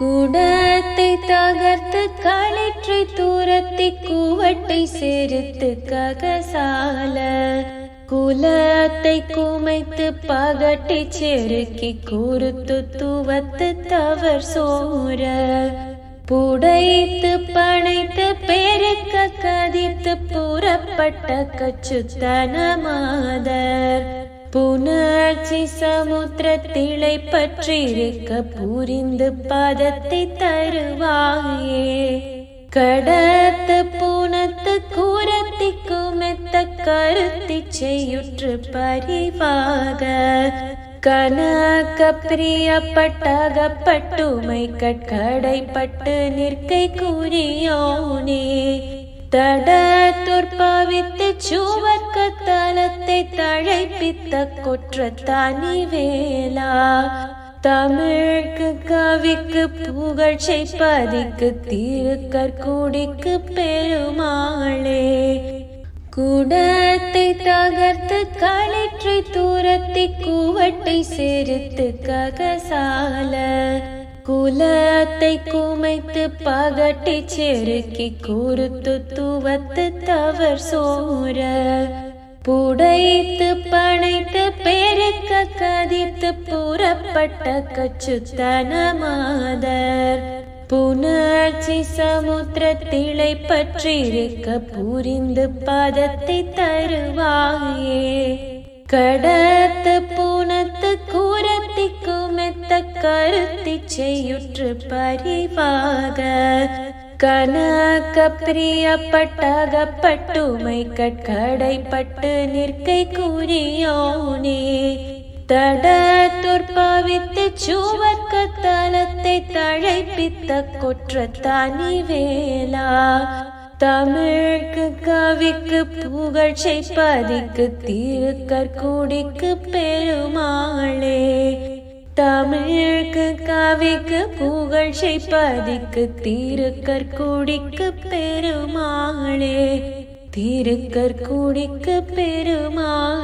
கூடத்தை தகர்த்து களிற்றை தூரத்தை கூவட்டை சேர்த்து ககசால. குலத்தை குமைத்து பகட்டி செருக்கி கூறுத்து தூவத்து தவர் சோர புடைத்து பனைத்து பெருக்க கதித்து புறப்பட்ட கச்சுத்தன மாதர் புணர்ச்சி சமுத்திரத்திலை பற்றிருக்க புரிந்து பதத்தை தருவாயே. கடத்து பூனத்து கூரத்தி குமெத்த கருத்தி செய்யுற்று பரிவாக. கனக பிரியப்பட்டகப்பட்டுமை கட்கடைப்பட்டு நிற்கை கூறியோனே. தட துற்பவித்து சுவர்க்க தலத்தை தழைப்பித்த குற்ற தனி வேளா தமிழுக்கு கவிக்கு புகழ்ச்சை பதிக்கு திருக்கற்குடிக்கு பெருமாளே. குடத்தை தகர்த்து களிற்றை தூரத்தை கூவட்டை சேர்த்து ககசால. குலத்தை குமைத்து பகட்டி செருக்கி கூறுத்து துவத்து தவர் சோர. புடைத்து பனைத்து பெருக்க கதித்து புறப்பட்ட கச்சுத்தனமாதர். புணர்ச்சி சமுத்திரத்திலை பற்றிருக்க புரிந்து பதத்தை தருவாயே. கடத்து பூனத்து கூ கருத்தி செய்யுற்று பரிவாக. கனக பிரியப்பட்டகப்பட்டுமை கட்கடைப்பட்டு நிற்கை கூறியோனே. தட துற்பவித்து சுவர்க்க தலத்தை தழைப்பித்த குற்ற தனி வேளா. தமிழுக்கு கவிக்கு புகழ்ச்சி பதிக்கு திருக்கற்குடிக்கு பெருமாளே. தமிழுக்கு கவிக்கு புகழ்ச்சை பதிக்கு திருக்கற்குடிக்கு பெருமாளே. திருக்கற்குடிக்கு பெருமாள்.